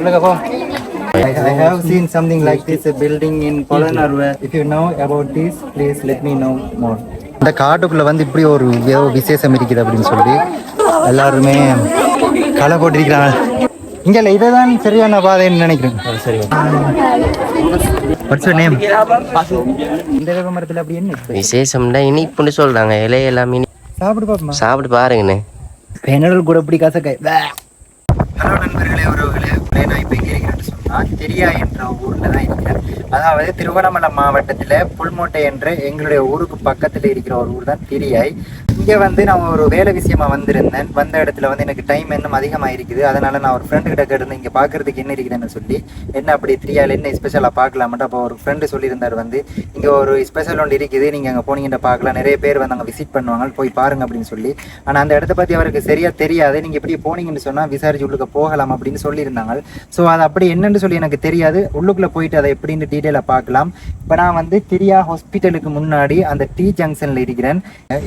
I, I have seen something like this a building in Poland or where. If you know about this, please let me know more. இந்த காட்டுக்குள்ள வந்து இப்படி ஒரு ஏதோ விசேஷம் இருக்குது அப்படின்னு சொல்லி எல்லாருமே களை போட்டிருக்கிறாங்க. இங்க இல்ல இதுதான் சரியான பாதைன்னு நினைக்கிறேன். சரி வாட்ஸ் நேம் இந்த வேப்ப மரத்துல அப்படி என்ன? விசேஷம்னா இனிப்புன்னு சொல்றாங்க இலையெல்லாம் இனி சாப்பிடு பாப்போமா? சாப்பிட்டு பாருங்கண்ணே. பெனடல் கூட இப்படி கசக்கை ஹலோ நண்பர்களே உறவுகளே. உங்களே நான் இப்போ எங்கே இருக்கிறேன்னு சொன்னால் தெரியா என்ற ஊரில் தான் இருக்கிறேன். அதாவது திருவண்ணாமலை மாவட்டத்தில் புல்மோட்டை என்ற எங்களுடைய ஊருக்கு பக்கத்தில் இருக்கிற ஒரு ஊர் தான் திரியாய். இங்கே வந்து நான் ஒரு வேலை விஷயமா வந்திருந்தேன். வந்த இடத்துல வந்து எனக்கு டைம் இன்னும் அதிகமாக இருக்குது அதனால நான் ஒரு ஃப்ரெண்டு கிட்ட கேட்டிருந்தேன் இங்கே பார்க்குறதுக்கு என்ன இருக்குதுன்னு சொல்லி. என்ன அப்படி திரியாயில் என்ன ஸ்பெஷலாக பார்க்கலாமட்டு அப்போ ஒரு ஃப்ரெண்டு சொல்லியிருந்தார் வந்து இங்கே ஒரு ஸ்பெஷல் ஒன்று இருக்குது. நீங்கள் அங்கே போனீங்கன்னு பார்க்கலாம். நிறைய பேர் வந்து அங்கே விசிட் பண்ணுவாங்க. போய் பாருங்க அப்படின்னு சொல்லி. ஆனால் அந்த இடத்த பற்றி அவருக்கு சரியா தெரியாது. நீங்கள் இப்படி போனீங்கன்னு சொன்னால் விசாரிச்சு உள்ளுக்க போகலாம் அப்படின்னு சொல்லியிருந்தாங்க. ஸோ அது அப்படி என்னன்னு சொல்லி எனக்கு தெரியாது. உள்ளுக்குள்ளே போயிட்டு அதை எப்படின்னு டீட்டெயிலாக பார்க்கலாம். இப்போ நான் வந்து திரியா ஹாஸ்பிட்டலுக்கு முன்னாடி அந்த டி ஜங்ஷனில் இருக்கிறேன்.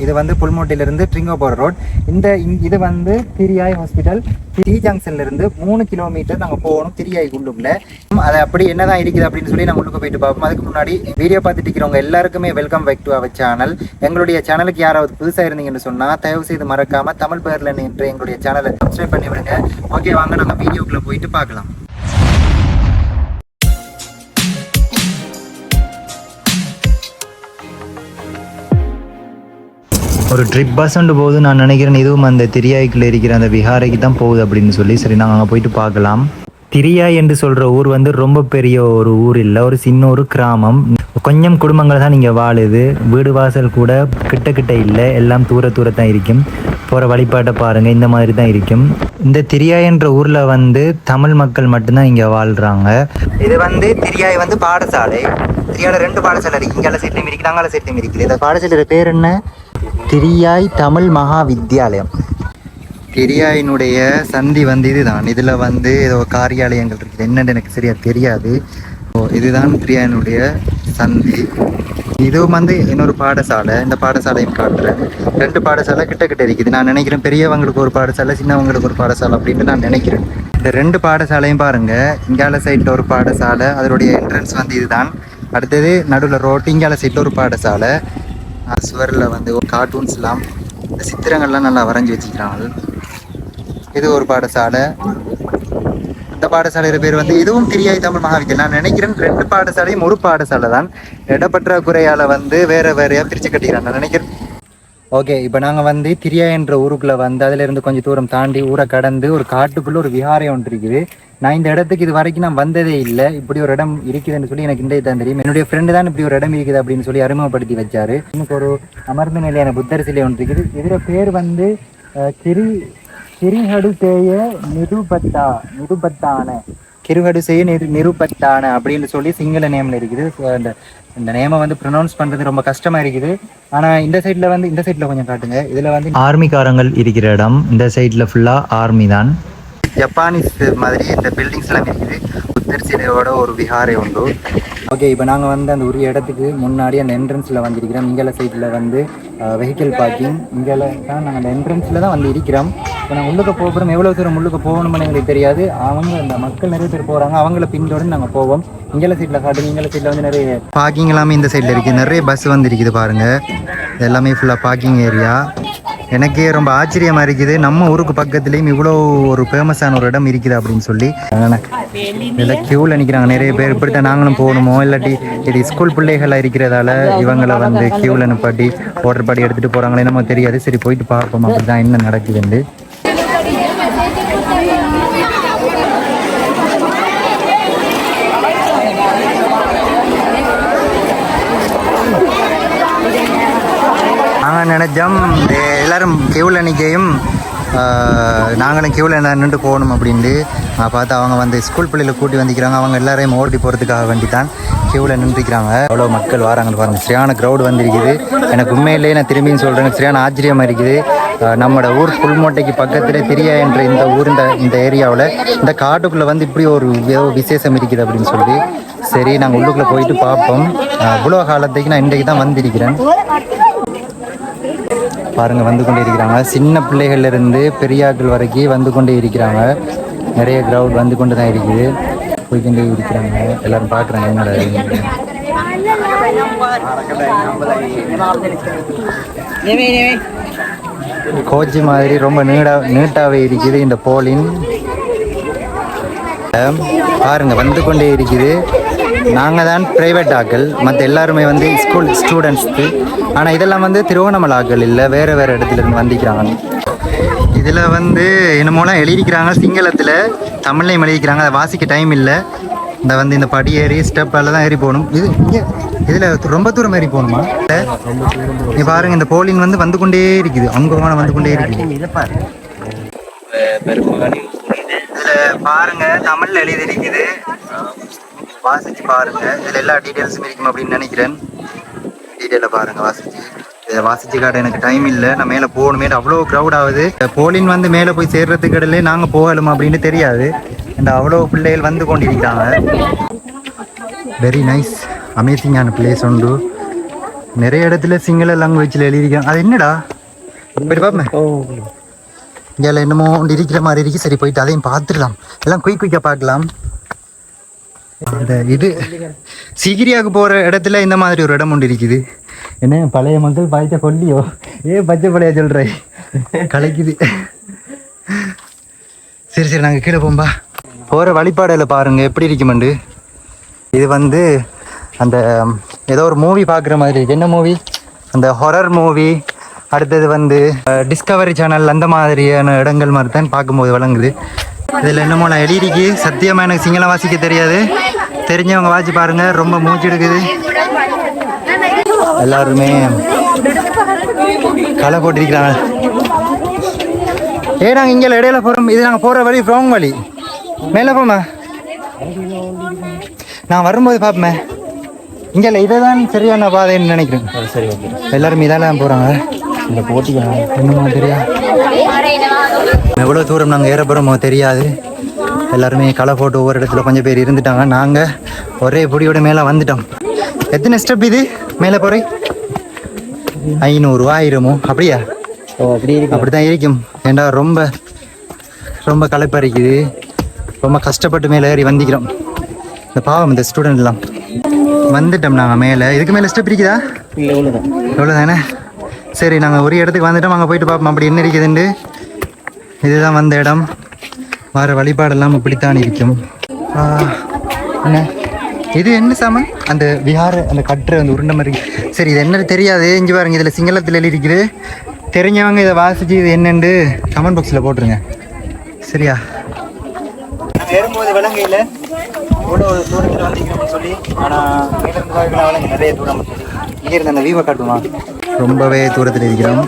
இது வந்து புல்மோட்டிலிருந்து ட்ரிங்கோ ரோட் இந்த இது வந்து திரியாய் ஹாஸ்பிட்டல் டி ஜங்ஷன்ல இருந்து மூணு கிலோமீட்டர் நாங்கள் போகணும் திரியாய் உள்ளுக்குள்ள. அது அப்படி என்னதான் இருக்குது அப்படின்னு சொல்லி நான் உள்ளுக்கு போயிட்டு பார்ப்போம். அதுக்கு முன்னாடி வீடியோ பார்த்துட்டு இருக்கிறவங்க எல்லாருக்குமே welcome back to our channel எங்களுடைய சேனலுக்கு யாராவது புதுசாக இருந்தீங்கன்னு சொன்னால் தயவு செய்து மறக்காம தமிழ் பேரில் என்று எங்களுடைய சேனலை சப்ஸ்கிரைப் பண்ணி விடுங்க ஓகே வாங்க நம்ம வீடியோக்குள்ளே போயிட்டு பார்க்கலாம். ஒரு ட்ரிப் பஸ் போது போகுது நான் நினைக்கிறேன். இதுவும் அந்த திரியாய்க்குள்ளே இருக்கிற அந்த விஹாரைக்கு தான் போகுது அப்படின்னு சொல்லி. சரி நாங்கள் அங்கே போயிட்டு பார்க்கலாம். திரியாய் என்று சொல்கிற ஊர் வந்து ரொம்ப பெரிய ஒரு ஊர் இல்லை ஒரு சின்ன ஒரு கிராமம். கொஞ்சம் குடும்பங்கள் தான் இங்கே வாழுது. வீடு வாசல் கூட கிட்ட கிட்ட இல்லை எல்லாம் தூர தூரத்தான் தான் இருக்கும். போகிற வழிபாட்டை பாருங்கள் இந்த மாதிரி தான் இருக்கும். இந்த திரியாய் என்ற ஊரில் வந்து தமிழ் மக்கள் மட்டும்தான் இங்கே வாழ்கிறாங்க இது வந்து திரியாய் வந்து பாடசாலை. திரியாவில் ரெண்டு பாடசாலை இருக்குது இங்கே சைட்லையும் இருக்கு நாங்கால சைட்லையும் இருக்குது. இந்த பாடசாலையோட பேர் என்ன? திரியாய் தமிழ் மகா வித்யாலயம் திரியாயினுடைய சந்தி வந்து இதுதான். இதில் வந்து ஏதோ காரியாலயங்கள் இருக்குது. என்னென்னு எனக்கு சரியாக தெரியாது. ஓ இதுதான் திரியாயினுடைய சந்தி. இதுவும் வந்து இன்னொரு பாடசாலை. இந்த பாடசாலையும் காட்டுறேன். ரெண்டு பாடசாலை கிட்ட கிட்ட இருக்குது. நான் நினைக்கிறேன் பெரியவங்களுக்கு ஒரு பாடசாலை சின்னவங்களுக்கு ஒரு பாடசாலை அப்படின்னு நான் நினைக்கிறேன். இந்த ரெண்டு பாடசாலையும் பாருங்கள் இங்கால சைடில் ஒரு பாடசாலை. அதனுடைய என்ட்ரன்ஸ் வந்து இதுதான். அடுத்தது நடுவில் ரோட்டு இங்கால சைடில் ஒரு பாடசாலை. சுவரில் வந்து கார்ட்டூன்ஸ்லாம் சித்திரங்கள்லாம் நல்லா வரைஞ்சி வச்சுக்கிறாங்க இது ஒரு பாடசாலை. இந்த பாடசாலையோட பேர் வந்து இதுவும் திரியாய் தமிழ் மகாவித்யாலயம் நான் நினைக்கிறேன் ரெண்டு பாடசாலையும் ஒரு பாடசாலை தான் இடப்பற்றாக்குறையால் வந்து வேற வேறையாக பிரிச்சு கட்டிக்கிறாங்க. நான் நினைக்கிறேன் ஓகே இப்போ நாங்கள் வந்து திரியா என்ற ஊருக்குள்ள வந்து அதுல இருந்து கொஞ்சம் தூரம் தாண்டி ஊரை கடந்து ஒரு காட்டுக்குள்ள ஒரு விஹாரம் ஒன்று இருக்குது. நான் இந்த இடத்துக்கு இது வரைக்கும் நான் வந்ததே இல்லை. இப்படி ஒரு இடம் இருக்குதுன்னு சொல்லி எனக்கு இந்த தான் தெரியும். என்னுடைய ஃப்ரெண்டு தான் இப்படி ஒரு இடம் இருக்குது அப்படின்னு சொல்லி அறிமுகப்படுத்தி வச்சார். எனக்கு ஒரு அமர்ந்த நிலையான புத்தர் சிலை ஒன்று இருக்குது. இதில் பேர் வந்து அஹ், கிரி கிரிஹடுதேய நிருபத்தா நிருபத்தான. கிருஹடுசேய நிரு நிருபத்தான அப்படின்னு சொல்லி சிங்கள நேம்ல இருக்குது. So, அந்த இந்த நேமை வந்து ப்ரொனவுன்ஸ் பண்றது ரொம்ப கஷ்டமா இருக்குது. ஆனா இந்த சைட்ல வந்து இந்த சைட்ல கொஞ்சம் காட்டுங்க. இதுல வந்து ஆர்மிக்காரங்கள் இருக்கிற இடம் இந்த சைட்ல ஃபுல்லா ஆர்மி தான். ஜப்பானீஸ் மாதிரி இந்த பில்டிங்ஸ் எல்லாம் இருக்குது. புத்தர் சிலையோட ஒரு விஹாரை உண்டு. ஓகே இப்போ நாங்கள் வந்து அந்த உரிய இடத்துக்கு முன்னாடி அந்த என்ட்ரன்ஸில் வந்திருக்கிறோம். இங்கேல சைடில் வந்து வெஹிக்கிள் பார்க்கிங் இங்கேல தான் நாங்கள் அந்த என்ட்ரன்ஸில் தான் வந்து இருக்கிறோம். இப்போ நாங்கள் உள்ளுக்க போகிறோம் எவ்வளோ தூரம் உள்ளுக்க போகணும்னு எங்களுக்கு தெரியாது. அவங்க அந்த மக்கள் நிறைய பேர் போகிறாங்க அவங்கள பின்தொடர்ந்து நாங்கள் போவோம். இங்கேல சீட்டில் காட்டுங்க. இங்கேல சீட்டில் வந்து நிறைய பார்க்கிங் எல்லாமே இந்த சைடில் இருக்குது நிறைய பஸ் வந்து இருக்குது பாருங்கள் இது எல்லாமே ஃபுல்லாக பார்க்கிங் ஏரியா எனக்கே ரொம்ப ஆச்சரியமாக இருக்குது. நம்ம ஊருக்கு பக்கத்துலேயும் இவ்வளோ ஒரு ஃபேமஸான ஒரு இடம் இருக்குது அப்படின்னு சொல்லி. இதில் க்யூவில் நிற்கிறாங்க நிறைய பேர். இப்படித்தான் நாங்களும் போகணுமோ? இல்லாட்டி இது ஸ்கூல் பிள்ளைகளாக இருக்கிறதால இவங்களை வந்து க்யூவில் நிப்பாட்டி ஓட்டர் பாடி எடுத்துகிட்டு போகிறாங்களே நமக்கு தெரியாது. சரி போயிட்டு பார்ப்போம். அப்படி தான் என்ன நடக்குதுன்னு நாங்கள் நினைச்சோம் இந்த எல்லாரும் கியூவில் நிற்கையும் நாங்களும் கியூவில் நின்று போகணும் அப்படின்ட்டு நான் பார்த்து அவங்க வந்து ஸ்கூல் பிள்ளைகளை கூட்டி வந்திக்கிறாங்க அவங்க எல்லாரையும் ஓட்டி போகிறதுக்காக வேண்டி தான் கியூவில் நின்றுக்கிறாங்க அவ்வளோ மக்கள் வராங்கன்னு பாருங்க. சரியான க்ரௌடு வந்திருக்குது. எனக்கு உண்மையிலேயே நான் திரும்பியும் சொல்கிறேன் சரியான ஆச்சரியமாக இருக்குது. அஹ் நம்மளோட ஊர் புல்மோட்டைக்கு பக்கத்தில் திரியா என்ற இந்த ஊர் இந்த இந்த ஏரியாவில் இந்த காட்டுக்குள்ளே வந்து இப்படி ஒரு விசேஷம் இருக்குது அப்படின்னு சொல்லி சரி நாங்கள் உள்ளுக்குள்ளே போயிட்டு பார்ப்போம். இவ்வளோ காலத்துக்கு நான் இன்றைக்கு தான் வந்திருக்கிறேன். பாருங்க வந்து கொண்டே இருக்கிறாங்க. சின்ன பிள்ளைகள்ல இருந்து பெரியாக்கள் வரைக்கும் வந்து கொண்டே இருக்கிறாங்க. நிறைய க்ரௌட் வந்து கொண்டு தான் இருக்குது. போய்கிட்டே இருக்கிறாங்க. எல்லாரும் பார்க்குறாங்க என்னடா. கோச்சி மாதிரி ரொம்ப நீடா நீட்டாவே இருக்குது இந்த போலின். பாருங்க வந்து கொண்டே இருக்குது. நாங்கள் தான் ப்ரைவேட் ஆக்கள். மற்ற எல்லாருமே வந்து ஸ்கூல் ஸ்டூடெண்ட்ஸ்க்கு ஆனால் இதெல்லாம் வந்து திருவண்ணாமலை ஆக்கள் இல்லை வேறு வேறு இடத்துல இருந்து வந்திக்கிறாங்க இதில் வந்து என்னமோலாம் எழுதிக்கிறாங்க சிங்களத்தில் தமிழ்லையும் எழுதிக்கிறாங்க அதை வாசிக்க டைம் இல்லை. இந்த வந்து இந்த படி ஏறி ஸ்டெப்பால் தான் ஏறி போகணும். இது இங்கே இதில் ரொம்ப தூரம் ஏறி போகணுமா? இங்க பாருங்க இந்த போலின் வந்து வந்து கொண்டே இருக்குது. அங்கமான வந்து கொண்டே இருக்குது. பாருங்க தமிழில் எழுதி இருக்குது வாசிச்சு பாருங்க. இதுல எல்லா டீடைல்ஸும் இருக்கும் அப்படின்னு நினைக்கிறேன். டீடைல பாருங்க வாசிச்சு. இதை வாசிச்சு காட்ட எனக்கு டைம் இல்லை. நான் மேலே போகணுமே. அவ்வளோ க்ரௌட் ஆகுது. போலின் வந்து மேலே போய் சேர்றதுக்கு இடையிலே நாங்கள் போகலும் அப்படின்னு தெரியாது. இந்த அவ்வளோ பிள்ளைகள் வந்து கொண்டிருக்கிறாங்க வெரி நைஸ் அமேசிங்கான பிளேஸ் உண்டு. நிறைய இடத்துல சிங்கள லாங்குவேஜில் எழுதியிருக்காங்க. அது என்னடா? பார்ப்பேன் இங்கே என்னமோ ஒன்று இருக்கிற மாதிரி இருக்கு. சரி போயிட்டு அதையும் பார்த்துடலாம். எல்லாம் குயிக் குயிக்காக பார்க்கலாம். அந்த இது. சிகிரியாவுக்கு போகிற இடத்துல இந்த மாதிரி ஒரு இடம் ஒன்று இருக்குது. என்ன பழைய மக்கள் பாய்ச்ச கொல்லியோ? ஏ பச்சை பழைய சொல்கிற கலைக்குது. சரி சரி நாங்கள் கீழே போம்பா போகிற வழிபாடையில் பாருங்க எப்படி இருக்குமெண்டு இது வந்து அந்த ஏதோ ஒரு மூவி பார்க்குற மாதிரி இருக்கு. என்ன மூவி அந்த ஹொரர் மூவி அடுத்தது வந்து டிஸ்கவரி சேனல் அந்த மாதிரியான இடங்கள் மாதிரி தான் பார்க்கும்போது வழங்குது. இதில் என்னமோ நான் எழுதிருக்கு சத்தியமாக எனக்கு சிங்களம் வாசிக்க தெரியாது. தெரிஞ்சவங்க வாசி பாருங்க. ரொம்ப மூச்சு எடுக்குது. எல்லாருமே களை போட்டிருக்கிறாங்க. ஏ நாங்கள் இங்கே இடையில போகிறோம் இது நாங்கள் போகிற வழி ரோங் வழி. மேலே போமா நான் வரும்போது பார்ப்போமே இங்கே இல்லை. இதை தான் சரியான பாதைன்னு நினைக்கிறேன். சரி ஓகே. எல்லாரும் இதால தான் போகிறாங்க இந்த போட்டிக்கு என்னமோ தெரியா? எவ்வளோ தூரம் நாங்கள் ஏற போகிறோமோ தெரியாது. எல்லாருமே களை போட்டு ஒவ்வொரு இடத்துல கொஞ்சம் பேர் இருந்துட்டாங்க. நாங்கள் ஒரே பொடியோட மேலே வந்துட்டோம். எத்தனை ஸ்டெப் இது? மேலே போகிறே ஐநூறு ஆயிரமோ? அப்படியா? ஓ அப்படி அப்படி தான் இருக்கும். ஏண்டா ரொம்ப ரொம்ப களைப்பறிக்குது. ரொம்ப கஷ்டப்பட்டு மேலே ஏறி வந்திக்கிறோம். இந்த பாவம் இந்த ஸ்டூடெண்ட்லாம் வந்துட்டோம் நாங்கள் மேலே. இதுக்கு மேலே ஸ்டெப் இருக்குதா? இல்லை எவ்வளோ தானே சரி நாங்கள் ஒரு இடத்துக்கு வந்துட்டோம். அங்கே போயிட்டு பார்ப்போம் அப்படி என்ன இருக்குதுண்டு இதுதான் வந்த இடம். வர வழிபாடெல்லாம் இப்படித்தான் இருக்கும். என்ன? இது என்ன சாமான்? அந்த விஹார அந்த கட்டுற அந்த உருண்டை மாதிரி. சரி இது என்னன்னு தெரியாது. இங்கே பாருங்க இதில் சிங்களத்தில் எழுதிருக்குது தெரிஞ்சவங்க இதை வாசிச்சு இது என்னென்று கமெண்ட் பாக்ஸில் போட்டுருங்க. சரியா? வரும்போது விலங்கையில் இவ்வளோ தூரத்தில் சொல்லி ஆனால் நிறைய தூரம் இங்கே இருந்த அந்த வீவை காட்டுமா? ரொம்பவே தூரத்தில் இருக்கிறோம்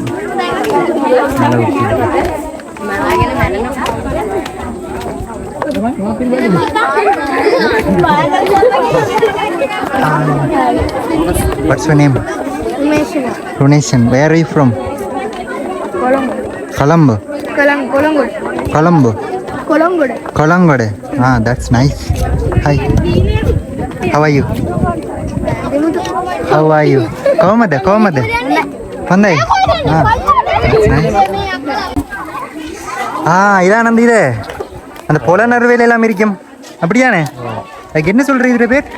நல்லா ஊத்தி. What's your name? Runation. Where are you from? Colombo. Colombo. Colombo. Ah, that's nice. Hi. How are you? How are you? Komada, komada. Pandai. Ah, Nice. ஆ. இதான் அந்த இது. அந்த புலனறுவையில் எல்லாம் இருக்கும். அப்படியானே அதுக்கு என்ன சொல்ற இதுல பேர்?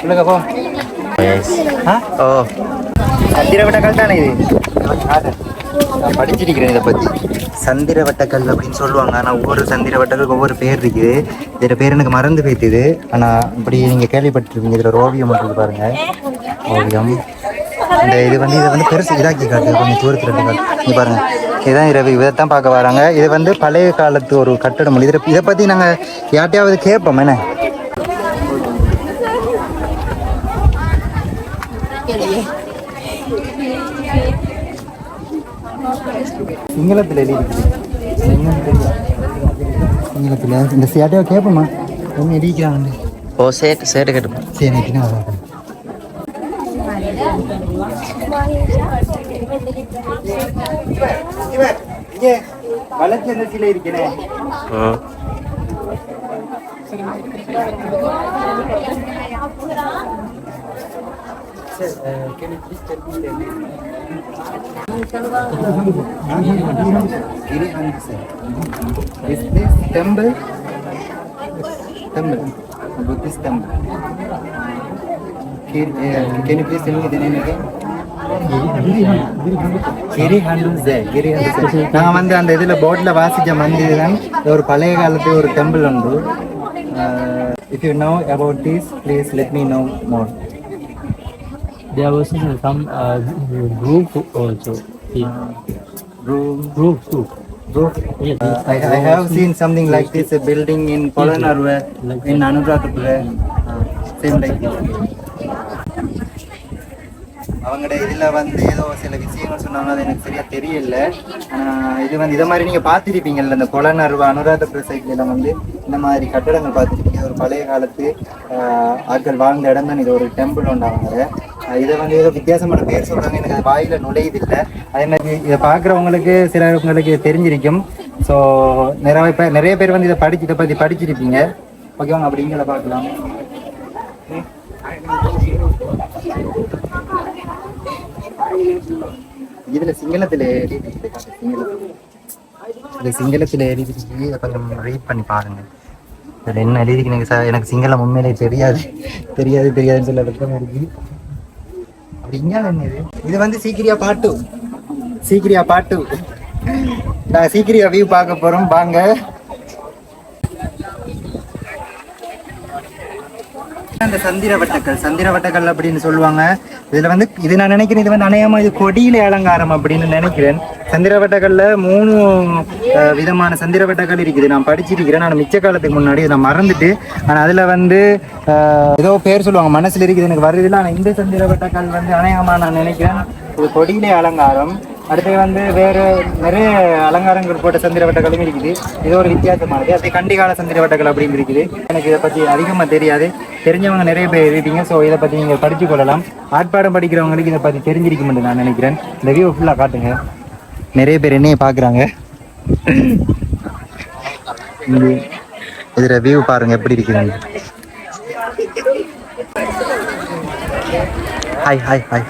சொல்லுங்க போ ஆ? ஓ. சந்திரவட்டக்கல் தானே இது. நான் படிச்சிருக்கிறேன் இதை பற்றி சந்திரவட்டக்கல் அப்படின்னு சொல்லுவாங்க. ஆனால் ஒவ்வொரு சந்திரவட்டலுக்கு ஒவ்வொரு பேர் இருக்குது. இதில் பேர் எனக்கு மறந்து போய்த்துது ஆனால் இப்படி நீங்கள் கேள்விப்பட்டிருப்பீங்க இதில் ஒரு ஓவியம் மட்டும் பாருங்க. ஓவியம். இந்த இது வந்து இதை வந்து பெருசு இதாக்கி காட்டுது. கொஞ்சம் தூரத்தில் இருந்து காட்டு இங்க பாருங்க. இதுதான் இரவு. இதைத்தான் பார்க்க வராங்க. இது வந்து பழைய காலத்து ஒரு கட்டடம். இதை இதை பற்றி நாங்கள் யார்ட்டையாவது கேட்போம் என்ன? சிங்களத்தில் எழுதிருக்கு சிங்களத்தில் இந்த சேட்டையோ கேட்போமா என்ன எழுதிக்கிறாங்க ஓ சேட்டு சேட்டு கட்டுப்பா சரி வளர்ச்சி அந்த சிலை இருக்கிறேன் ம் Giri Handu sir. Is this temple? Temple. Buddhist temple. Can, uh, can you please tell me the name again? கிரி ஹண்டுசே கிரி ஹண்டுசே நான் வந்து அந்த இதில் போர்டில் வாசித்த மந்திரி தான் இது ஒரு பழைய காலத்து ஒரு டெம்பிள் உண்டு if you know about this please let me know more There was some uh, group also. Room Group too. Roof. Yes, Uh, I, I have seen something like this, a building in Polanarve, in Anuradhapura. Uh, same like this. அவங்களோட இதில் வந்து ஏதோ சில விஷயங்கள் சொன்னாங்க அது எனக்கு சரியா தெரியல இது வந்து இதை மாதிரி நீங்கள் பார்த்துருப்பீங்கல்ல இந்த பொலனர்வு அனுராதபுர சைட்லாம் வந்து இந்த மாதிரி கட்டடங்கள் பார்த்துருப்பீங்க ஒரு பழைய காலத்து ஆட்கள் வாழ்ந்த இடம் தான் இது ஒரு டெம்பிள் உண்டாங்க இதை வந்து ஏதோ வித்தியாசமான பேர் சொல்கிறாங்க எனக்கு அது வாயில் நுழையதில்லை. அதே மாதிரி இதை பார்க்குறவங்களுக்கு சிலவங்களுக்கு தெரிஞ்சிருக்கும். ஸோ நிறைய பேர் நிறைய பேர் வந்து இதை படிச்சு இதை பற்றி படிச்சிருப்பீங்க. ஓகேவாங்க அப்படி பார்க்கலாம். இதுல சிங்களத்துல சிங்களத்துல இது சிங்களத்துல எழுதிருக்கு இதை கொஞ்சம் ரீட் பண்ணி பாருங்க. இதுல என்ன எழுதிக்கு எனக்கு சார் எனக்கு சிங்களம் உண்மையிலே தெரியாது. தெரியாது தெரியாதுன்னு சொல்ல வெக்கமா இருக்கு. அப்படி என்னது? இது இது வந்து சீக்கிரியா பாட்டு சீக்கிரியா பாட்டு நான் சீக்கிரியா வியூ பார்க்க போறோம். வாங்க. அந்த சந்திர வட்டக்கல். சந்திர வட்டக்கல் அப்படின்னு சொல்லுவாங்க. இதுல வந்து இது நான் நினைக்கிறேன் இது வந்து அநேகமா இது கொடியில அலங்காரம் அப்படின்னு நினைக்கிறேன். சந்திர வட்டக்கல்ல மூணு விதமான சந்திர வட்டக்கல் இருக்குது. நான் படிச்சிருக்கிறேன். நான் மிச்ச காலத்துக்கு முன்னாடி இதை நான் மறந்துட்டு ஆனா அதுல வந்து ஏதோ பேர் சொல்லுவாங்க. மனசுல இருக்குது எனக்கு வருதில்ல ஆனா இந்த சந்திர வட்டக்கல் வந்து அநேகமா நான் நினைக்கிறேன். இது கொடியிலே அலங்காரம். அடுத்து வந்து வேறு நிறைய அலங்காரங்கள் போட்ட சந்திர வட்டங்களும் இருக்குது. இது ஒரு வித்தியாசமானது. அதே கண்டிகால சந்திர வட்டங்கள் அப்படின்னு இருக்குது. எனக்கு இதை பற்றி அதிகமாக தெரியாது. தெரிஞ்சவங்க நிறைய பேர் இருக்கீங்க ஸோ இதை பற்றி நீங்கள் படித்து கொள்ளலாம். ஆட்பாடம் படிக்கிறவங்களுக்கு இதை பற்றி தெரிஞ்சிருக்கும் நான் நினைக்கிறேன். இந்த வியூ ஃபுல்லாக காட்டுங்க. நிறைய பேர் என்னைய பார்க்குறாங்க. இதில் வியூ பாருங்கள் எப்படி இருக்குது. Hi hi hi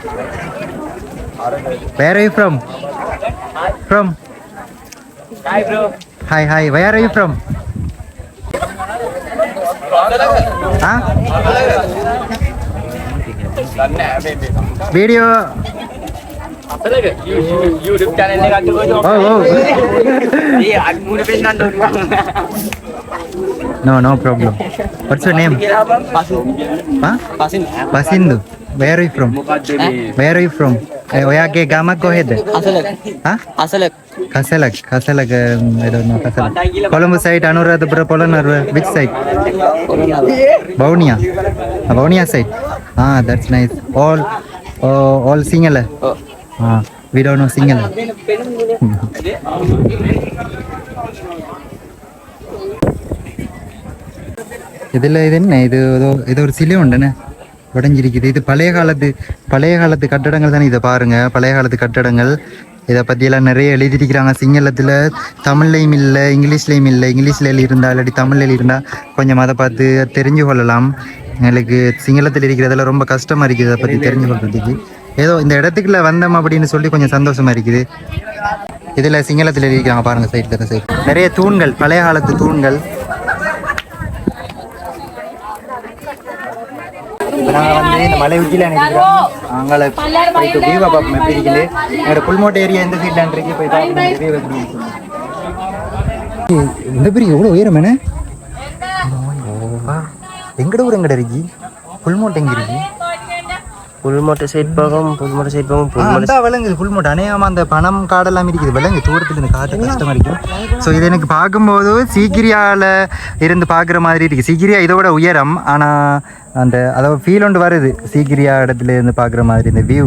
Where are you from? From? Hi, bro. Hi, hi. Where are you from? Huh? Video. YouTube ചാനലിനെ കണ്ടു ഈ അഞ്ഞൂറ് പേര് കണ്ടു No, no problem. What's your name? Pasindu. Huh? Pasindu. Pasindu. Where are you from? Where are you from? ඔයාගේ ගමක් කොහෙද? කසලක්. හා? කසලක්. කසලක්. කසලක් I don't know කසලක්. Colombo side Anuradhapura Polonnaruwa which side? Vavuniya. Vavuniya side. Ah that's nice. All oh, all Sinhala. Oh. Ah we don't know Sinhala. ഇതിൽ ഇതന്നെ ഇത് ഇത് ഒരു സിലിം ഉണ്ടെന്നെ உடஞ்சிருக்குது இது பழைய காலத்து பழைய காலத்து கட்டடங்கள் தானே இதை பாருங்கள் பழைய காலத்து கட்டடங்கள். இதை பற்றியெல்லாம் நிறைய எழுதியிருக்கிறாங்க. சிங்களத்தில் தமிழ்லையும் இல்லை இங்கிலீஷ்லேயும் இல்லை. இங்கிலீஷில் இருந்தால் இல்லாட்டி தமிழில் இருந்தால் கொஞ்சம் அதை பார்த்து தெரிஞ்சு கொள்ளலாம். எங்களுக்கு சிங்களத்தில் இருக்கிறதெல்லாம் ரொம்ப கஷ்டமாக இருக்குது இதை பற்றி தெரிஞ்சு கொள்றதுக்கு. ஏதோ இந்த இடத்துக்குள்ள வந்தோம் அப்படின்னு சொல்லி கொஞ்சம் சந்தோஷமாக இருக்குது. இதில் சிங்களத்தில் இருக்கிறாங்க பாருங்கள் சைடில் சைடு நிறைய தூண்கள் பழைய காலத்து தூண்கள். நாங்கள் வந்து இந்த மலை உச்சியில் நினைக்கிறோம் அங்கே போயிட்டு வியூவை பார்ப்போம் எப்படி இருக்குது. எங்களோட புல்மோட்டை ஏரியா எந்த சைட்லான் இருக்கு போய் பார்க்கணும் வியூ எப்படி இருக்குது. இந்த பெரிய எவ்வளோ உயரம் என்ன? எங்கட ஊர் எங்கட இருக்கு? புல்மோட்டை எங்க இருக்கு? புல்மோட்டை சைட் போகும் புல்மோட்டை சைட் போகும் புல்மோட்டை விலங்கு புல்மோட்டை. அநேகமாக அந்த பணம் காடெல்லாம் இருக்குது விலங்கு தூரத்தில் இந்த காட்டு கஷ்டமாக இருக்கும் ஸோ இது எனக்கு பார்க்கும்போது சீக்கிரியாவில் இருந்து பார்க்குற மாதிரி இருக்குது சீக்கிரியா இதோட உயரம். ஆனால் அந்த அதாவது ஃபீல் ஒன்று வருது. சீக்கிரியா இடத்துல இருந்து பார்க்குற மாதிரி இந்த வியூ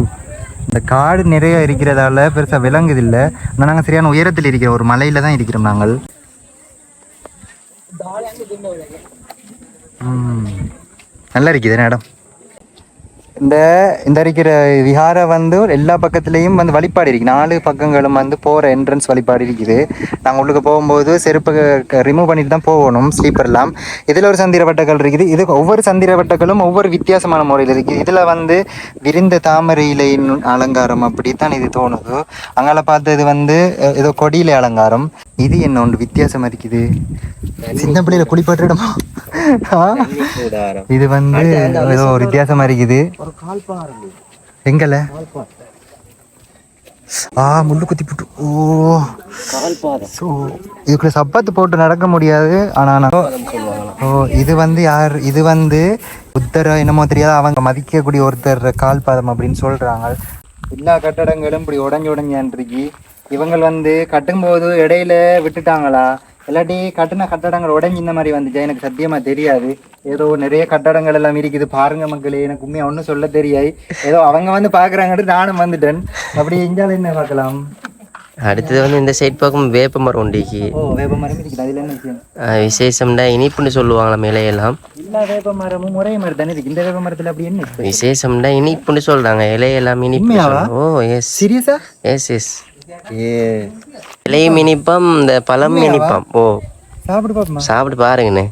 இந்த காடு நிறைய இருக்கிறதால பெருசாக விளங்குது இல்லை. ஆனால் நாங்கள் சரியான உயரத்தில் இருக்கிறோம். ஒரு மலையில் தான் இருக்கிறோம் நாங்கள். நல்லா இருக்குது இடம்? இந்த இந்த இருக்கிற விஹாரம் வந்து எல்லா பக்கத்துலேயும் வந்து வழிபாடு இருக்குது நாலு பக்கங்களும் வந்து போகிற என்ட்ரன்ஸ் வழிபாடு இருக்குது. நாங்கள் உள்ளுக்கு போகும்போது செருப்பு ரிமூவ் பண்ணிட்டு தான் போகணும் ஸ்லீப்பர்லாம் இதில் ஒரு சந்திர வட்டங்கள் இருக்குது. இது ஒவ்வொரு சந்திர வட்டங்களும் ஒவ்வொரு வித்தியாசமான முறையில் இருக்குது இதில் வந்து விரிந்த தாமரை இலையின் அலங்காரம் அப்படித்தான் இது தோணுது. அங்கால பார்த்தது வந்து ஏதோ கொடியிலை அலங்காரம். இது என்ன ஒன்று வித்தியாசமா இருக்குது? சின்ன பிள்ளையில குளிப்பாட்டுமா இது வந்து ஏதோ ஒரு வித்தியாசமா இருக்குது. எங்கல? ஆ முள்ளு குத்தி போட்டு. ஓ. ஸோ இதுக்குள்ள சப்பாத்து போட்டு நடக்க முடியாது. ஆனா நான் ஓ இது வந்து யார் இது வந்து புத்தர் என்னமோ தெரியாது அவங்க மதிக்கக்கூடிய ஒருத்தர் கால் பாதம் அப்படின்னு சொல்றாங்க. எல்லா கட்டடங்களும் இப்படி உடஞ்சி உடஞ்சி உடஞ்சான்றிருக்கு இவங்க வந்து கட்டும்போது இடையில விட்டுட்டாங்களா? இல்லாட்டி கட்டின கட்டடங்கள் உடஞ்சி இந்த மாதிரி வந்துச்சு? எனக்கு சத்தியமா தெரியாது. ஏதோ நிறைய கட்டடங்கள் எல்லாம் இருக்குது. பாருங்க மக்களே எனக்கு உண்மையா ஒன்றும் சொல்ல தெரியாது. ஏதோ அவங்க வந்து பாக்குறாங்கன்ட்டு நானும் வந்துட்டேன். அப்படி எஞ்சாலும் என்ன பார்க்கலாம்? அடுத்தது வந்து இந்த சைட் பக்கம் வேப்ப மரம் உண்டிக்கு விசேஷம்டா இனிப்புன்னு சொல்லுவாங்களாம் இலையெல்லாம். எல்லா வேப்ப மரமும் ஒரே மாதிரி தானே இருக்கு. இந்த வேப்ப மரத்துல அப்படி என்ன விசேஷம்டா இனிப்புன்னு சொல்றாங்க. இலையெல்லாம் இனிப்பு? ஓ எஸ் சீரியஸா எஸ் எஸ் இலையும் இனிப்பம் இந்த பழம் இனிப்பம் ஓ. சாப்பிட்டு பாப்போமா? சாப்பிட்டு பாருங்கண்ணே.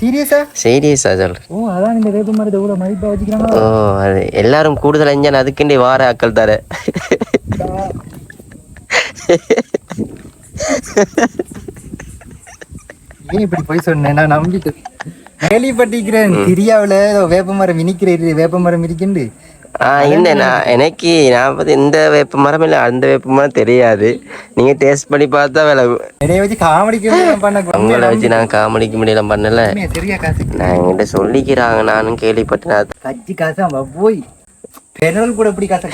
சீரியஸா? சீரியஸா சொல்றேன். ஓ அதான் இந்த வேப்ப மரத்தை எவ்வளவு மதிப்பா வச்சுக்கிறாங்க. ஓ அது எல்லாரும் கூடுதல் எஞ்சான் அதுக்குண்டே வார ஆக்கள் தர ஏன் இப்படி போய் சொன்னேன் நான் நம்பிட்டு கேள்விப்பட்டிருக்கிறேன். திரியாவுல வேப்ப மரம் இனிக்கிற வேப்ப மரம் இருக்குண்டு இல்லை நான் எனக்கு நான் பார்த்து இந்த வேப்ப மரம் இல்லை அந்த வேப்ப மரம் தெரியாது. நீங்க டேஸ்ட் பண்ணி பார்த்தா வேலை நிறைய வச்சு காமெடிக்கு உங்களை வச்சு நான் காமெடிக்கு முடியல பண்ணல. நான் என்கிட்ட சொல்லிக்கிறாங்க நானும் கேள்விப்பட்டேன். கச்சி காசு போய் பெட்ரோல் கூட எப்படி காசை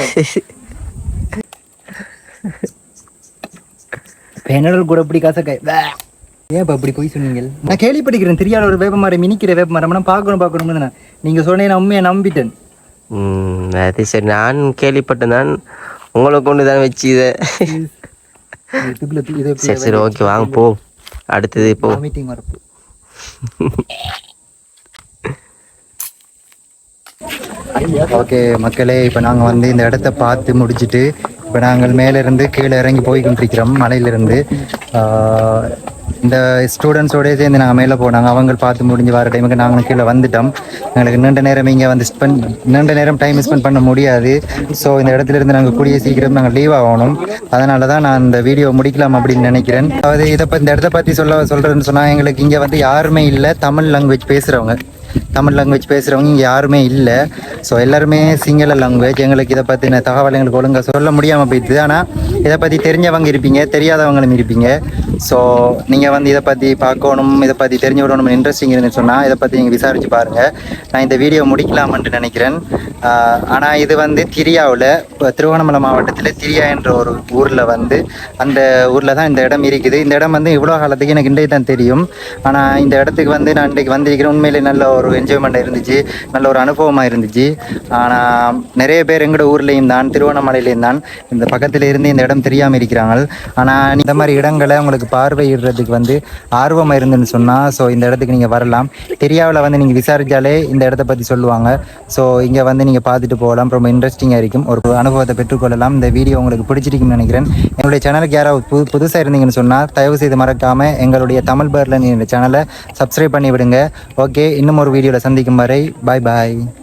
பெட்ரோல் கூட எப்படி காசை கை ஏன் இப்ப இப்படி போய் சொன்னீங்க? நான் கேள்விப்பட்டிருக்கிறேன் தெரியாத ஒரு வேப்ப மரம் இனிக்கிற வேப்ப மரம் நான் பார்க்கணும் பார்க்கணும்னு நான் நீங்க சொன்னே நான் உண்மையை நம்பிட்டேன். அது சரி. நான் கேள்விப்பட்டேன். தான் உங்களை கொண்டு தான் வச்சு இதை சரி சரி ஓகே வாங்க போ. அடுத்தது போ. மீட்டிங் வரப்பு. ஓகே மக்களே இப்போ நாங்கள் வந்து இந்த இடத்த பார்த்து முடிச்சிட்டு இப்போ நாங்கள் மேலேருந்து கீழே இறங்கி போய் கொண்டிருக்கிறோம் மலையிலிருந்து இந்த ஸ்டூடெண்ட்ஸோடய சேர்ந்து நாங்கள் மேலே போனாங்க. அவங்க பார்த்து முடிஞ்சு வர டைமுக்கு நாங்களும் கீழே வந்துட்டோம். எங்களுக்கு நீண்ட நேரம் இங்கே வந்து ஸ்பெண்ட் நீண்ட நேரம் டைம் ஸ்பெண்ட் பண்ண முடியாது. ஸோ இந்த இடத்துல இருந்து நாங்கள் கூடிய சீக்கிரம் நாங்கள் லீவ் ஆகணும். அதனால தான் நான் இந்த வீடியோ முடிக்கலாம் அப்படின்னு நினைக்கிறேன். அதாவது இதை இந்த இடத்த பற்றி சொல்ல சொல்கிறேன்னு சொன்னால் எங்களுக்கு இங்கே வந்து யாருமே இல்லை. தமிழ் லாங்குவேஜ் பேசுகிறவங்க தமிழ் லாங்குவேஜ் பேசுகிறவங்க இங்கே யாருமே இல்லை. ஸோ எல்லாருமே சிங்கள லாங்குவேஜ் எங்களுக்கு இதை பற்றின தகவல் எங்களுக்கு ஒழுங்காக சொல்ல முடியாமல் போயிடுது. ஆனால் இதை பற்றி தெரிஞ்சவங்க இருப்பீங்க தெரியாதவங்களும் இருப்பீங்க. ஸோ நீங்கள் வந்து இதை பற்றி பார்க்கணும் இதை பற்றி தெரிஞ்சு விடணும் இன்ட்ரெஸ்டிங் இருந்துன்னு சொன்னால் இதை பற்றி நீங்கள் விசாரித்து பாருங்கள் நான் இந்த வீடியோ முடிக்கலாம்னு நினைக்கிறேன். ஆனால் இது வந்து திரியாவில் இப்போ திருவண்ணாமலை மாவட்டத்தில் திரியா என்ற ஒரு ஊரில் வந்து அந்த ஊரில் தான் இந்த இடம் இருக்குது. இந்த இடம் வந்து இவ்வளோ காலத்துக்கு எனக்கு இன்றைக்கு தான் தெரியும். ஆனால் இந்த இடத்துக்கு வந்து நான் இன்றைக்கு வந்திருக்கிறேன். உண்மையிலே நல்ல ஒரு என்ஜாய்மெண்ட் இருந்துச்சு. நல்ல ஒரு அனுபவமாக இருந்துச்சு. ஆனால் நிறைய பேர் எங்களோட ஊர்லேயும் தான் திருவண்ணாமலையிலேயும் தான் இந்த பக்கத்தில் இருந்து இந்த இடம் தெரியாமல் இருக்கிறாங்க. ஆனால் இந்த மாதிரி இடங்களை உங்களுக்கு பார்வையிடுறதுக்கு வந்து ஆர்வமாக இருந்துன்னு சொன்னால் ஸோ இந்த இடத்துக்கு நீங்கள் வரலாம். தெரியாவில் வந்து நீங்கள் விசாரித்தாலே இந்த இடத்த பற்றி சொல்லுவாங்க. ஸோ இங்கே வந்து நீங்கள் பார்த்துட்டு போகலாம். ரொம்ப இன்ட்ரெஸ்டிங்காக இருக்கும். ஒரு அனுபவத்தை பெற்றுக்கொள்ளலாம். இந்த வீடியோ உங்களுக்கு பிடிச்சிருக்குன்னு நினைக்கிறேன். என்னுடைய சேனலுக்கு யாராவது புது புதுசாக இருந்தீங்கன்னு சொன்னால் தயவு செய்து மறக்காமல் எங்களுடைய தமிழ் பேரில் இந்த சேனலை சப்ஸ்கிரைப் பண்ணி விடுங்க ஓகே இன்னும் ஒரு வீடியோவில் சந்திக்கும் வரை பாய் பாய்